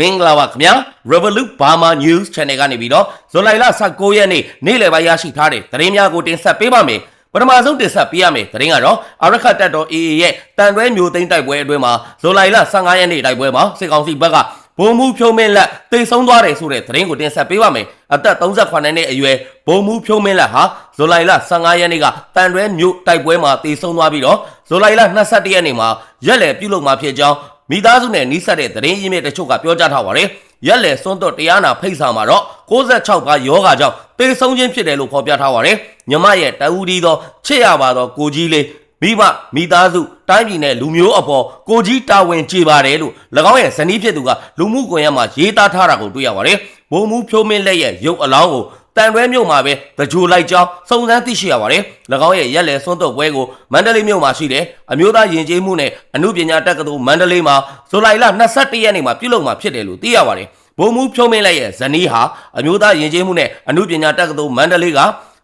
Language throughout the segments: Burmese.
မင်္ဂလာပါခင်ဗျာ Revolut Burma News Channel ကနေပြီးတော့ဇူလိုင်လ19ရက်နေ့နေ့လယ်ပိုင်းရရှိထားတဲ့သတင်းများကိုတင်ဆက်ပေးပါမယ်ပထမဆုံးတင်ဆက်ပေးရမယ်သတင်းကတော့အရခတ်တပ်တော် AA ရဲ့တန်တွဲမျိုးသိန်းတိုက်ပွဲအတွင်းမှာဇူလိုင်လ15ရက်နေ့တိုက်ပွဲမှာစစ်ကောင်စီဘက်ကဘုံမှုဖြုံးမင်းလက်တိတ်ဆုံးသွားတယ်ဆိုတဲ့သတင်းကိုတင်ဆက်ပေးပါမယ်အသက်38နှစ်အရွယ်ဘုံမှုဖြုံးမင်းလက်ဟာဇူလိုင်လ15ရက်နေ့ကတန်တွဲမျိုးတိုက်ပွဲမှာတိတ်ဆုံးသွားပြီးတော့ဇူလိုင်လ22ရက်နေ့မှာရက်လည်ပြုလုပ်မှာဖြစ်ကြောင်း မိသားစုနဲ့နှိစက်တဲ့သတင်းရင်းမြစ်တချို့ကပြောကြားထားပါတယ်။ရက်လေစွန်းတော့တရားနာဖိတ်စာမှာတော့66ပါယောဂါကြောင့်တေဆုံးခြင်းဖြစ်တယ်လို့ဖော်ပြထားပါတယ်။မြမရဲ့တအူဒီသောချစ်ရပါသောကိုကြီးလေးမိဘမိသားစုတိုင်းပြည်နဲ့လူမျိုးအပေါ်ကိုကြီးတာဝန်ကျေပါတယ်လို့၎င်းရဲ့ဇနီးဖြစ်သူကလူမှုကွန်ရက်မှာရေးသားထားတာကိုတွေ့ရပါတယ်။ဘုံမှုဖြိုးမင်းလက်ရဲ့ရုပ်အလောင်းကို တန်တွဲမြို့မှာပဲတကြိုလိုက်ကြောင်းစုံစမ်းသိရှိရပါတယ်။၎င်းရဲ့ရက်လေစွန်းတော့ပွဲကိုမန္တလေးမြို့မှာရှိတဲ့အမျိုးသားယဉ်ကျေးမှုနဲ့အမှုပညာတက္ကသိုလ်မန္တလေးမှာဇူလိုင်လ22ရက်နေ့မှာပြုလုပ်မှာဖြစ်တယ်လို့သိရပါတယ်။ဘုံမှုဖြုံးမင်းလိုက်ရဲ့ဇနီးဟာအမျိုးသားယဉ်ကျေးမှုနဲ့အမှုပညာတက္ကသိုလ်မန္တလေးက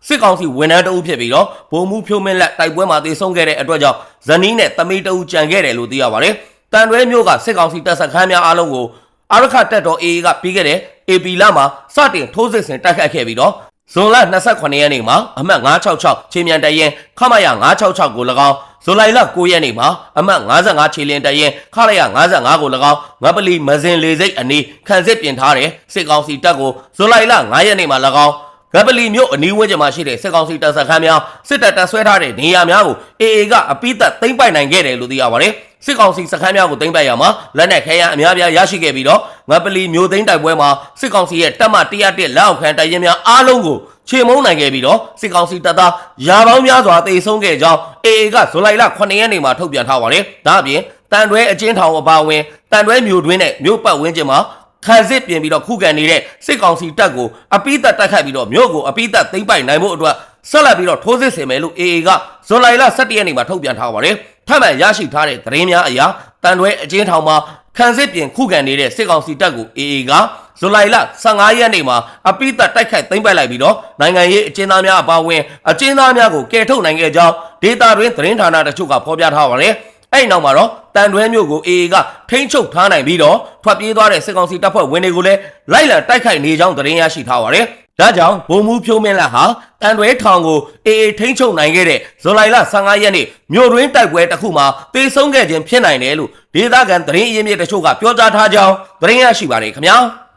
စစ်ကောင်စီဝန်ထမ်းတအုပ်ဖြစ်ပြီးတော့ဘုံမှုဖြိုးမင်းလက်တိုက်ပွဲမှာတေဆုံးခဲ့တဲ့အတွက်ကြောင့်ဇနီးနဲ့တမိတအုပ်ကြံခဲ့တယ်လို့သိရပါတယ်။တန်တွဲမြို့ကစစ်ကောင်စီတပ်စခန်းများအားလုံးကိုအာရခတက်တော် AA ကပြီးခဲ့တဲ့ AP လမှာစတင်ထိုးစစ်ဆင်တိုက်ခိုက်ခဲ့ပြီးတော့ဇွန်လ28ရက်နေ့မှာအမှတ်966ချင်းမြန်တရင်ခမရ966ကို၎င်းဇူလိုင်လ9ရက်နေ့မှာအမှတ်55ခြေလင်းတရင်ခရရ55ကို၎င်းငပလီမစင်လေစိတ်အနီးခံစစ်ပြင်ထားတဲ့စစ်ကောင်စီတပ်ကိုဇူလိုင်လ9ရက်နေ့မှာ၎င်းဂပလီမြို့အနီးဝန်းကျင်မှာရှိတဲ့စစ်ကောင်စီတပ်စခန်းများစစ်တပ်တပ်ဆွဲထားတဲ့နေရာများကို AA ကအပိသက်သိမ်းပိုက်နိုင်ခဲ့တယ်လို့သိရပါတယ်။ စစ်ကောင်စီစခန်းများကိုသိမ်းပိုက်ရမှာလက်နက်ခဲယမ်းအများပြားရရှိခဲ့ပြီးတော့ငပလီမြို့သိမ်းတိုက်ပွဲမှာစစ်ကောင်စီရဲ့တပ်မ101လက်အောက်ခံတပ်ရင်းများအားလုံးကိုချေမုန်းနိုင်ခဲ့ပြီးတော့စစ်ကောင်စီတပ်သားရာပေါင်းများစွာတေဆုံးခဲ့ကြောင်း AA ကဇူလိုင်လ9ရက်နေ့မှာထုတ်ပြန်ထားပါတယ်။ဒါအပြင်တန်တွဲအချင်းထောင်အပါအဝင်တန်တွဲမြို့တွင်းနဲ့မြို့ပတ်ဝန်းကျင်မှာခံစစ်ပြင်ပြီးတော့ခုခံနေတဲ့စစ်ကောင်စီတပ်ကိုအပိသက်တိုက်ခိုက်ပြီးတော့မြို့ကိုအပိသက်သိမ်းပိုက်နိုင်ဖို့အတွက် ဆက်လက်ပြီးတော့ထိုးစစ်ဆင်မယ်လို့ AA ကဇွန်လ17ရက်နေ့မှာထုတ်ပြန်ထားပါတယ်။ထပ်မံရရှိထားတဲ့သတင်းများအရတန်တွဲအချင်းထောင်မှာခံစစ်ပြင်ခုခံနေတဲ့စစ်ကောင်စီတပ်ကို AA ကဇူလိုင်လ15ရက်နေ့မှာအပိသက်တိုက်ခိုက်သိမ်းပိုက်လိုက်ပြီးတော့နိုင်ငံရေးအကျဉ်းသားများအပါအဝင်အကျဉ်းသားများကိုကယ်ထုတ်နိုင်ခဲ့ကြောင်းဒေတာတွင်သတင်းဌာနတချို့ကဖော်ပြထားပါတယ်။အဲ့နောက်မှာတော့တန်တွဲမျိုးကို AA ကထိန်းချုပ်ထားနိုင်ပြီးတော့ထွက်ပြေးသွားတဲ့စစ်ကောင်စီတပ်ဖွဲ့ဝင်တွေကိုလည်းလိုက်လံတိုက်ခိုက်နေကြောင်းသတင်းရရှိထားပါတယ်။ ဒါကြောင့်ဘုံမူဖြိုးမင်းလက်ဟာတန်တွဲထောင်ကို AA ထိန်းချုပ်နိုင်ခဲ့တဲ့ဇူလိုင်လ15ရက်နေ့မြို့တွင်းတိုက်ပွဲတစ်ခုမှာတေဆုံးခဲ့ခြင်းဖြစ်နိုင်တယ်လို့ဒေသခံသတင်းအရင်းမြစ်တချို့ကပြောကြားထားကြောင်းသတင်းရရှိပါတယ်ခင်ဗျာ။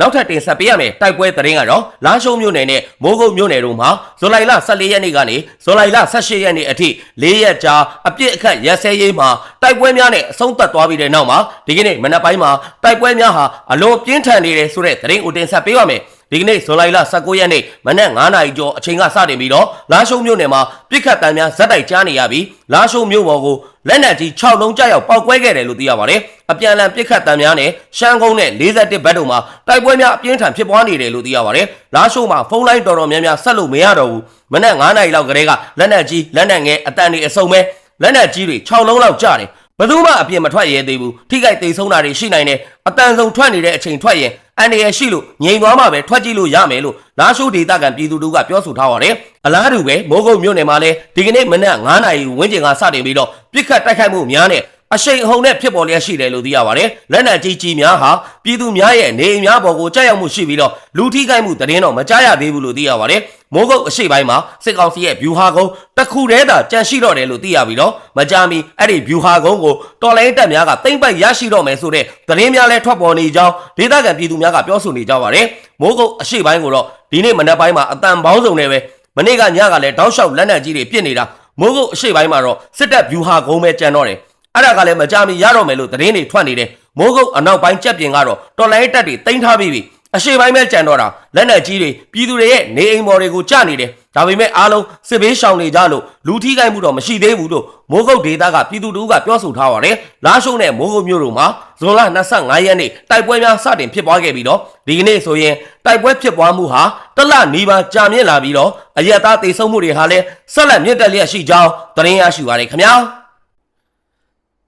နောက်ထပ်တင်ဆက်ပေးရမယ်တိုက်ပွဲသတင်းကတော့လာရှုံမြို့နယ်နဲ့မိုးကုတ်မြို့နယ်တို့မှာဇူလိုင်လ14ရက်နေ့ကနေဇူလိုင်လ18ရက်နေ့အထိ၄ရက်ကြာအပြစ်အခတ်ရက်စဲရေးမှာတိုက်ပွဲများနဲ့အဆုံးသတ်သွားပြီးတဲ့နောက်မှာဒီကနေ့မနက်ပိုင်းမှာတိုက်ပွဲများဟာအလွန်ပြင်းထန်နေတယ်ဆိုတဲ့သတင်းကိုတင်ဆက်ပေးပါမယ် ဒီကနေ့ဇူလိုင်လ19ရက်နေ့မနက်9:00နာရီကျော်အချိန်ကစတင်ပြီးတော့လာရှုံမြို့နယ်မှာပြစ်ခတ်တမ်းများဇက်တိုက်ကြားနေရပြီးလာရှုံမြို့ပေါ်ကိုလက်နက်ကြီး6လုံးကြောက်ရောက်ပောက်ကွဲခဲ့တယ်လို့သိရပါတယ်။အပြန်အလှန်ပြစ်ခတ်တမ်းများနဲ့ရှမ်းကုန်းနဲ့41ဘက်တို့မှာတိုက်ပွဲများအပြင်းထန်ဖြစ်ပွားနေတယ်လို့သိရပါတယ်။လာရှုံမှာဖုန်းလိုင်းတော်တော်များများဆက်လို့မရတော့ဘူး။မနက်9:00နာရီလောက်ကတည်းကလက်နက်ကြီးလက်နက်ငယ်အတန်တွေအစုံပဲလက်နက်ကြီးတွေ6လုံးလောက်ကြားတယ်။ ဘယ်သူမှအပြစ်မထွက်ရဲသေးဘူးထိခိုက်သေးဆုံးတာတွေရှိနိုင်တယ်အတန်ဆုံးထွက်နေတဲ့အချိန်ထွက်ရင်အန်ဒီရရှိလို့ငြိမ်သွားမှပဲထွက်ကြည့်လို့ရမယ်လို့လာရှိုးဒေတာကန်ပြည်သူတို့ကပြောဆိုထားပါတယ်အလားတူပဲမိုးကုတ်မြို့နယ်မှာလည်းဒီကနေ့မနက်9:00နာရီဝန်းကျင်ကစတင်ပြီးတော့ပြစ်ခတ်တိုက်ခိုက်မှုများနဲ့ အရှိန်အဟုန်နဲ့ဖြစ်ပေါ်လျက်ရှိတယ်လို့သိရပါတယ်။လက်နက်ကြီးကြီးများဟာပြည်သူများရဲ့နေအိမ်များပေါ်ကိုကြောက်ရောက်မှုရှိပြီးတော့လူထိခိုက်မှုတည်င်းတော့မကြားရသေးဘူးလို့သိရပါတယ်။မိုးကုတ်အရှိပိုင်းမှာစစ်ကောင်စီရဲ့ဗျူဟာကုန်းတစ်ခုတည်းသာကြန့်ရှိတော့တယ်လို့သိရပြီးတော့မကြာမီအဲ့ဒီဗျူဟာကုန်းကိုတော်လိုင်းတပ်များကတိမ့်ပိုက်ရရှိတော့မယ်ဆိုတဲ့သတင်းများလည်းထွက်ပေါ်နေကြောင်းဒေသခံပြည်သူများကပြောဆိုနေကြပါတယ်။မိုးကုတ်အရှိပိုင်းကိုတော့ဒီနေ့မနက်ပိုင်းမှာအတန်ပေါင်းစုံနဲ့ပဲမနေ့ကညကလည်းတောက်လျှောက်လက်နက်ကြီးတွေပြစ်နေတာမိုးကုတ်အရှိပိုင်းမှာတော့စစ်တပ်ဗျူဟာကုန်းပဲကြံတော့တယ် အဲ့ဒါကလည်းမကြမီရတော့မယ်လို့သတင်းတွေထွက်နေတယ်မိုးကုတ်အနောက်ပိုင်းကြက်ပြင်ကတော့တော်လိုင်းတက်တွေတင်ထားပြီးပြီအရှိပိုင်းပဲကြံတော့တာလက်နက်ကြီးတွေပြည်သူတွေရဲ့နေအိမ်ပေါ်တွေကိုကြနေတယ်ဒါပေမဲ့အားလုံးစစ်ဘေးရှောင်နေကြလို့လူထိခိုက်မှုတော့မရှိသေးဘူးလို့မိုးကုတ်ဒေသကပြည်သူတို့ကပြောဆိုထားပါတယ်လာရှုံနဲ့မိုးကုတ်မြို့တို့မှာဇွန်လ25ရက်နေ့တိုက်ပွဲများစတင်ဖြစ်ပွားခဲ့ပြီးတော့ဒီကနေ့ဆိုရင်တိုက်ပွဲဖြစ်ပွားမှုဟာတလနီးပါးကြာမြင့်လာပြီးတော့အရက်သားတေဆုံးမှုတွေဟာလည်းဆက်လက်မြင့်တက်လျက်ရှိကြောင်းသတင်းရရှိပါတယ်ခင်ဗျာ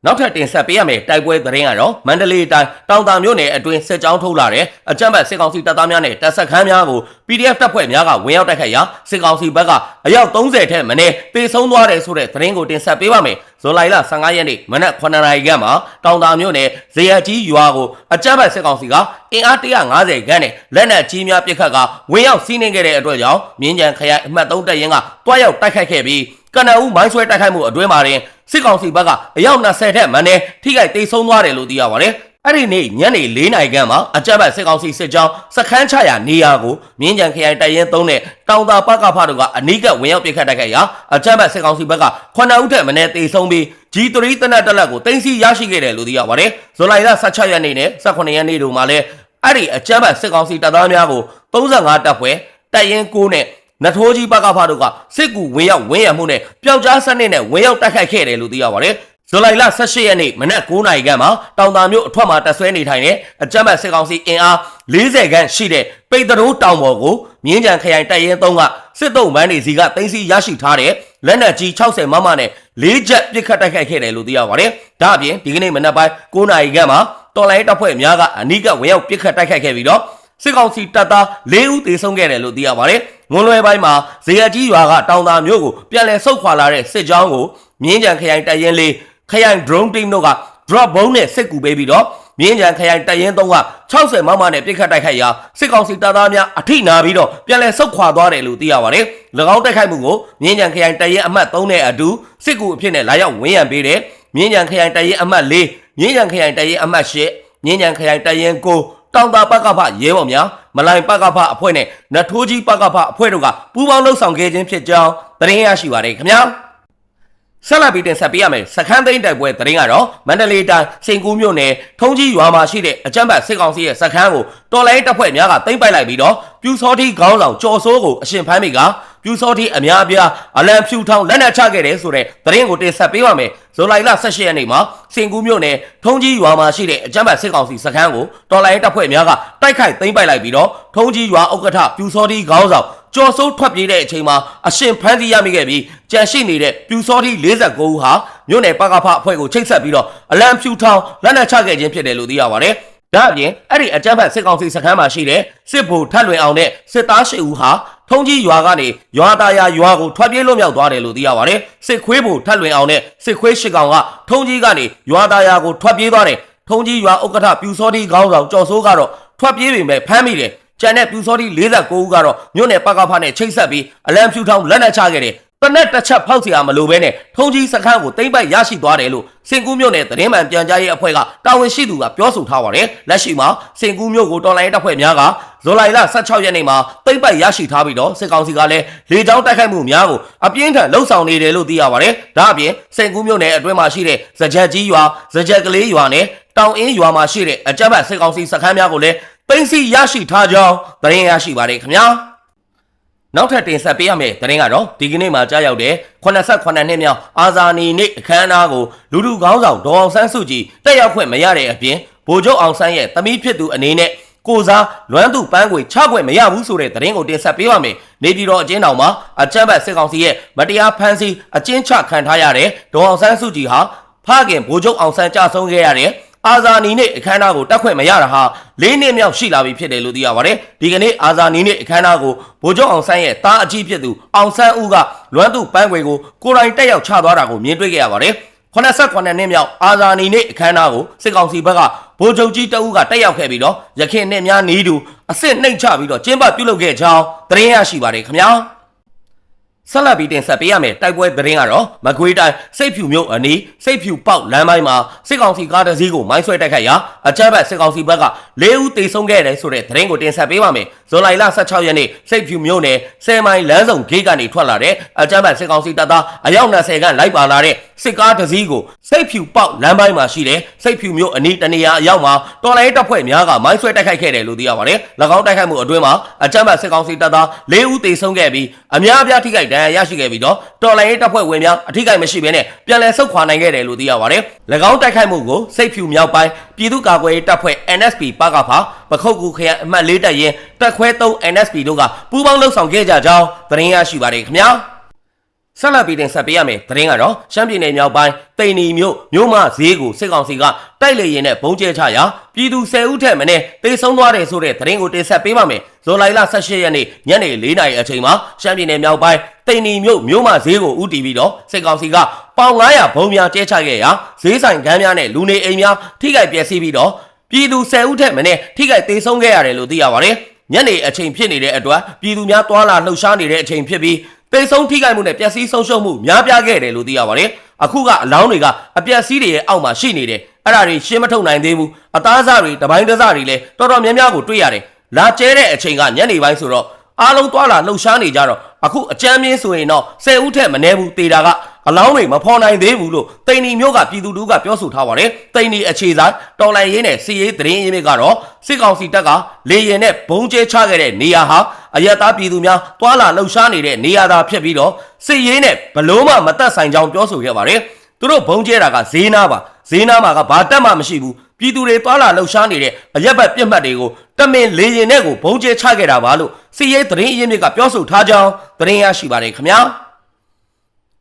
နောက်ထပ်တင်ဆက်ပေးရမယ့်တိုက်ပွဲသတင်းကတော့မန္တလေးတိုင်းတောင်တာမြို့နယ်အတွင်းစစ်ကြောင်းထုတ်လာတဲ့အကြမ်းဖက်စစ်ကောင်စီတပ်သားများနဲ့တပ်ဆက်ခန်းများကို PDF တပ်ဖွဲ့များကဝင်ရောက်တိုက်ခိုက်ရာစစ်ကောင်စီဘက်ကအယောက်30ထက်မနည်းတေဆုံးသွားတယ်ဆိုတဲ့သတင်းကိုတင်ဆက်ပေးပါမယ်။ဇွန်လ15ရက်နေ့မနက်9:00နာရီခန့်မှာတောင်တာမြို့နယ်ဇေယျကြီးရွာကိုအကြမ်းဖက်စစ်ကောင်စီကအင်အား150ခန်းနဲ့လက်နက်ကြီးများပစ်ခတ်ကဝင်ရောက်စီးနင်းခဲ့တဲ့အတွက်ကြောင့်မြင်းကြံခရိုင်အမှတ်3တပ်ရင်းကတွားရောက်တိုက်ခိုက်ခဲ့ပြီး ကနအူးမိုင်းဆွဲတိုက်ခိုက်မှုအတွင်းမှာတင်စစ်ကောင်စီဘက်ကအယောက်20ထက်မနည်းထိခိုက်ဒေဆုံးသွားတယ်လို့သိရပါတယ်။အဲ့ဒီနေ့ညနေ4နာရီခန့်မှာအကြမ်းဖက်စစ်ကောင်စီစစ်ကြောင်းစခန်းချရာနေရာကိုမြင်းကြံခရိုင်တပ်ရင်း3နဲ့တောင်တာပကဖတို့ကအနီးကပ်ဝင်ရောက်ပစ်ခတ်တိုက်ခိုက်ရာအကြမ်းဖက်စစ်ကောင်စီဘက်က9ဦးထက်မနည်းတေဆုံးပြီး G3 တနက်တက်လက်ကိုတင်စီရရှိခဲ့တယ်လို့သိရပါတယ်။ဇူလိုင်လ16ရက်နေ့နဲ့18ရက်နေ့တို့မှာလည်းအဲ့ဒီအကြမ်းဖက်စစ်ကောင်စီတပ်သားများကို35တပ်ဖွဲ့တပ်ရင်း9နဲ့ နထိုးကြီးပကဖတို့ကစစ်ကူဝင်ရောက်ဝင်းရမှုနဲ့ပျောက်ကြားစနစ်နဲ့ဝင်ရောက်တိုက်ခိုက်ခဲ့တယ်လို့သိရပါတယ်။ဇူလိုင်လ18ရက်နေ့မနက်9:00နာရီခန့်မှာတောင်တာမြို့အထွတ်မှာတပ်ဆွဲနေထိုင်တဲ့အကြမ်းဖက်စစ်ကောင်စီအင်အား40ခန့်ရှိတဲ့ပိတ်တရိုးတောင်ပေါ်ကိုမြင်းကြံခရိုင်တပ်ရင်း3ကစစ်တုံးပန်းတွေစီကတင်စီရရှိထားတဲ့လက်နက်ကြီး60မမနဲ့၄ချက်ပစ်ခတ်တိုက်ခိုက်ခဲ့တယ်လို့သိရပါတယ်။ဒါအပြင်ဒီကနေ့မနက်ပိုင်း9:00နာရီခန့်မှာတော်လိုင်းတပ်ဖွဲ့များကအနီးကဝင်ရောက်ပစ်ခတ်တိုက်ခိုက်ခဲ့ပြီးတော့ စစ်ကောင်စီတပ်သား၄ဦးသေဆုံးခဲ့တယ်လို့သိရပါတယ်။ငွန်လွယ်ပိုင်းမှာဇေယျကြီးရွာကတောင်သာမြို့ကိုပြန်လည်ဆုတ်ခွာလာတဲ့စစ်ကြောင်းကိုမြင်းကြံခရိုင်တပ်ရင်းလေးခရိုင် drone team တို့က drop bomb နဲ့စစ်ကူပေးပြီးတော့မြင်းကြံခရိုင်တပ်ရင်း3က60မမနဲ့ပြစ်ခတ်တိုက်ခိုက်ရာစစ်ကောင်စီတပ်သားများအထိနာပြီးတော့ပြန်လည်ဆုတ်ခွာသွားတယ်လို့သိရပါတယ်။၎င်းတိုက်ခိုက်မှုကိုမြင်းကြံခရိုင်တပ်ရင်းအမှတ်3နဲ့အတူစစ်ကူအဖြစ်နဲ့လာရောက်ဝန်းရံပေးတယ်။မြင်းကြံခရိုင်တပ်ရင်းအမှတ်4မြင်းကြံခရိုင်တပ်ရင်းအမှတ်8မြင်းကြံခရိုင်တပ်ရင်း9 တောင်တာပကဖရဲဘော်များမလိုင်ပကဖအဖွဲ့နဲ့နတ်ထိုးကြီးပကဖအဖွဲ့တို့ကပူးပေါင်းလှုပ်ဆောင်ခဲ့ခြင်းဖြစ်ကြောင်းသတင်းရရှိပါတယ်ခင်ဗျာဆက်လက်ပြီးတင်ဆက်ပေးရမယ်စခန်းသိန်းတိုက်ပွဲသတင်းကတော့မန္တလေးတိုင်းစင်ကူးမြို့နယ်ထုံးကြီးရွာမှာရှိတဲ့အကြမ်းဖက်စစ်ကောင်စီရဲ့စခန်းကိုတော်လိုင်းတပ်ဖွဲ့များကသိမ်းပိုက်လိုက်ပြီးတော့ပြူစောတိခေါင်းဆောင်ကျော်စိုးကိုအရှင်ဖမ်းမိက ပြူစောတိအများအပြားအလံဖြူထောင်လက်နက်ချခဲ့တယ်ဆိုတဲ့သတင်းကိုတင်ဆက်ပေးပါမယ်ဇူလိုင်လ18ရက်နေ့မှာစင်ကူးမြို့နယ်ထုံးကြီးရွာမှာရှိတဲ့အကြမ်းဖက်စစ်ကောင်စီစခန်းကိုတော်လိုင်းတပ်ဖွဲ့များကတိုက်ခိုက်သိမ်းပိုက်လိုက်ပြီးတော့ထုံးကြီးရွာဥက္ကဋ္ဌပြူစောတိခေါင်းဆောင်ကျော်စိုးထွက်ပြေးတဲ့အချိန်မှာအရှင်ဖမ်းဆီးရမိခဲ့ပြီးကြန့်ရှိနေတဲ့ပြူစောတိ49ဦးဟာမြို့နယ်ပကဖအဖွဲ့ကိုချိတ်ဆက်ပြီးတော့အလံဖြူထောင်လက်နက်ချခဲ့ခြင်းဖြစ်တယ်လို့သိရပါတယ်။ဒါအပြင်အဲ့ဒီအကြမ်းဖက်စစ်ကောင်စီစခန်းမှာရှိတဲ့စစ်ဗိုလ်ထပ်လွင်အောင်နဲ့စစ်သား၈ဦးဟာ ထုံးကြီးရွာကနေရွာသားယာရွာကိုထွက်ပြေးလွတ်မြောက်သွားတယ်လို့သိရပါတယ်။စစ်ခွေးဗိုလ်ထပ်လွင်အောင်နဲ့စစ်ခွေးရှစ်ကောင်ကထုံးကြီးကနေရွာသားယာကိုထွက်ပြေးသွားတယ်။ထုံးကြီးရွာဥက္ကဋ္ဌပြူစောတိခေါင်းဆောင်ကျော်စိုးကတော့ထွက်ပြေးပေမဲ့ဖမ်းမိတယ်။ကျန်တဲ့ပြူစောတိ49ဦးကတော့မြို့နယ်ပကဖနဲ့ချိတ်ဆက်ပြီးအလံဖြူထောင်လက်နက်ချခဲ့တယ် တနက်တစ်ချက်ဖောက်စီအားမလိုဘဲနဲ့ထုံကြီးစခန်းကိုတိမ့်ပိုက်ရရှိသွားတယ်လို့စင်ကူးမြို့နယ်သတင်းမှန်ပြန်ကြားရေးအဖွဲ့ကတာဝန်ရှိသူကပြောဆိုထားပါတယ်လက်ရှိမှာစင်ကူးမြို့ကိုတော်လိုင်းတပ်ဖွဲ့များကဇူလိုင်လ16ရက်နေ့မှာတိမ့်ပိုက်ရရှိထားပြီးတော့စစ်ကောင်စီကလည်းလေကြောင်းတိုက်ခိုက်မှုများကိုအပြင်းထန်လှုံ့ဆော်နေတယ်လို့သိရပါတယ်ဒါအပြင်စင်ကူးမြို့နယ်အတွင်းမှာရှိတဲ့ဇကြက်ကြီးရွာဇကြက်ကလေးရွာနဲ့တောင်အင်းရွာမှာရှိတဲ့အကြမ်းဖက်စစ်ကောင်စီစခန်းများကိုလည်းပိန့်စီရရှိထားကြောင်းသတင်းရရှိပါတယ်ခင်ဗျာ နောက်ထပ်တင်ဆက်ပေးရမယ့်သတင်းကတော့ဒီကနေ့မှာကြားရောက်တဲ့88နှစ်မြောက်အာဇာနည်နေ့အခမ်းအနားကိုလူလူကောင်းဆောင်ဒေါ်အောင်ဆန်းစုကြည်တက်ရောက်ခွင့်မရတဲ့အပြင်ဗိုလ်ချုပ်အောင်ဆန်းရဲ့သမီးဖြစ်သူအနေနဲ့ကိုစားလွမ်းသူပန်းခွေချခွင့်မရဘူးဆိုတဲ့သတင်းကိုတင်ဆက်ပေးပါမယ်။နေပြည်တော်အကျဉ်းထောင်မှာအကြမ်းဖက်စစ်ကောင်စီရဲ့မတရားဖမ်းဆီးအကျဉ်းချခံထားရတဲ့ဒေါ်အောင်ဆန်းစုကြည်ဟာဖခင်ဗိုလ်ချုပ်အောင်ဆန်းကြဆုံးခဲ့ရတဲ့ အာဇာနည်နေ့အခမ်းအနားကိုတက်ခွင့်မရတာဟာ၄နှစ်မြောက်ရှိလာပြီဖြစ်တယ်လို့သိရပါတယ်။ဒီကနေ့အာဇာနည်နေ့အခမ်းအနားကိုဗိုလ်ချုပ်အောင်ဆန်းရဲ့တားအကြီးဖြစ်သူအောင်ဆန်းဦးကလွမ်းသူပန်းခွေကိုကိုယ်တိုင်တက်ရောက်ချသွားတာကိုမြင်တွေ့ခဲ့ရပါတယ်။89နှစ်မြောက်အာဇာနည်နေ့အခမ်းအနားကိုစစ်ကောင်စီဘက်ကဗိုလ်ချုပ်ကြီးတအုပ်ကတက်ရောက်ခဲ့ပြီးတော့ရခိုင်နှစ်များနီးတူအစ်စ်နှိမ့်ချပြီးတော့ကျင်းပပြုလုပ်ခဲ့ကြောင်းသတင်းရရှိပါတယ်ခင်ဗျာ။ ဆက်လက်ပြီးတင်ဆက်ပေးရမယ်တိုက်ပွဲသတင်းကတော့မကွေးတိုင်းစိတ်ဖြူမြို့အနီးစိတ်ဖြူပေါက်လမ်းပိုင်းမှာစစ်ကောင်စီကားတစ်စီးကိုမိုင်းဆွဲတိုက်ခိုက်ရာအကြမ်းဖက်စစ်ကောင်စီဘက်က၄ဦးသေဆုံးခဲ့တယ်ဆိုတဲ့သတင်းကိုတင်ဆက်ပေးပါမယ်ဇွန်လ16ရက်နေ့စိတ်ဖြူမြို့နယ်ဆယ်မိုင်လမ်းဆောင်ဂိတ်ကနေထွက်လာတဲ့အကြမ်းဖက်စစ်ကောင်စီတပ်သားအယောက်20ခန့်လိုက်ပါလာတဲ့စစ်ကားတစ်စီးကိုစိတ်ဖြူပေါက်လမ်းပိုင်းမှာရှိတဲ့စိတ်ဖြူမြို့အနီးတနေရာအရောက်မှာတော်လိုင်းတပ်ဖွဲ့များကမိုင်းဆွဲတိုက်ခိုက်ခဲ့တယ်လို့သိရပါတယ်၎င်းတိုက်ခိုက်မှုအတွင်းမှာအကြမ်းဖက်စစ်ကောင်စီတပ်သား၄ဦးသေဆုံးခဲ့ပြီးအများအပြားထိခိုက်ဒဏ်ရာရရှိခဲ့ပြီးတော့တော်လိုင်းတပ်ဖွဲ့ဝင်များအထိခိုက်မရှိဘဲနဲ့ပြန်လည်ဆုတ်ခွာနိုင်ခဲ့တယ်လို့သိရပါတယ်၎င်းတိုက်ခိုက်မှုကိုစိတ်ဖြူမြောက်ပိုင်းပြည်သူ့ကာကွယ်ရေးတပ်ဖွဲ့ NSP ပကဖာပခုတ်ကူခရိုင်အမှတ်၄တပ်ရင်းတပ်ခွဲ3 NSP တို့ကပူးပေါင်းလှုပ်ဆောင်ခဲ့ကြကြောင်းသတင်းရရှိပါတယ်ခင်ဗျာ ဆဆက်လက်ပြီးတင်ဆက်ပေးရမယ်သတင်းကတော့ရှမ်းပြည်နယ်မြောက်ပိုင်းတိန်နီမြို့မြို့မဈေးကိုစစ်ကောင်စီကတိုက်လေရင်နဲ့ဘုံကျဲချရာပြည်သူ10ဦးထက်မနည်းတေဆုံးသွားတယ်ဆိုတဲ့သတင်းကိုတင်ဆက်ပေးပါမယ်ဇွန်လ18ရက်နေ့ညနေ4နာရီအချိန်မှာရှမ်းပြည်နယ်မြောက်ပိုင်းတိန်နီမြို့မြို့မဈေးကိုဥတီပြီးတော့စစ်ကောင်စီကပေါင်900ဘုံများကျဲချခဲ့ရာဈေးဆိုင်ကမ်းများနဲ့လူနေအိမ်များထိခိုက်ပျက်စီးပြီးတော့ပြည်သူ10ဦးထက်မနည်းထိခိုက်တေဆုံးခဲ့ရတယ်လို့သိရပါတယ်ညနေအချိန်ဖြစ်နေတဲ့အတွက်ပြည်သူများတွာလာလှုပ်ရှားနေတဲ့အချိန်ဖြစ်ပြီး တိတ်ဆုံးထိခိုက်မှုနဲ့ပျက်စီးဆုံးရှုံးမှုများပြားခဲ့တယ်လို့သိရပါတယ်။အခုကအလောင်းတွေကအပျက်စီးတွေရဲ့အောက်မှာရှိနေတယ်။အဲ့ဒါတွေရှင်းမထုတ်နိုင်သေးဘူး။အသားအစတွေတပိုင်းတစတွေလည်းတော်တော်များများကိုတွေ့ရတယ်။လာကျဲတဲ့အချိန်ကညနေပိုင်းဆိုတော့အားလုံးတွာလာလှုပ်ရှားနေကြတော့အခုအကြမ်းမြင့်ဆိုရင်တော့10ဦးထက်မနည်းဘူးတေတာက အလောင်းတွေမဖော်နိုင်သေးဘူးလို့တိန်နီမျိုးကပြည်သူတို့ကပြောဆိုထားပါတယ်။တိန်နီအခြေဆိုင်တော်လိုင်ရေးနဲ့စီရေးသတင်းရင်းမြစ်ကတော့စစ်ကောင်စီတပ်ကလေရင်နဲ့ဘုံကျဲချခဲ့တဲ့နေရာဟာအယက်သားပြည်သူများတွာလာလှုပ်ရှားနေတဲ့နေရာသာဖြစ်ပြီးတော့စစ်ရေးနဲ့ဘလို့မှမတက်ဆိုင်ကြောင်းပြောဆိုခဲ့ပါတယ်။သူတို့ဘုံကျဲတာကဈေးနာပါဈေးနာမှာကဘာတက်မှမရှိဘူးပြည်သူတွေတွာလာလှုပ်ရှားနေတဲ့အရက်ဘက်ပြစ်မှတ်တွေကိုတမင်လေရင်နဲ့ကိုဘုံကျဲချခဲ့တာပါလို့စစ်ရေးသတင်းရင်းမြစ်ကပြောဆိုထားကြောင်းသတင်းရရှိပါတယ်ခင်ဗျာ။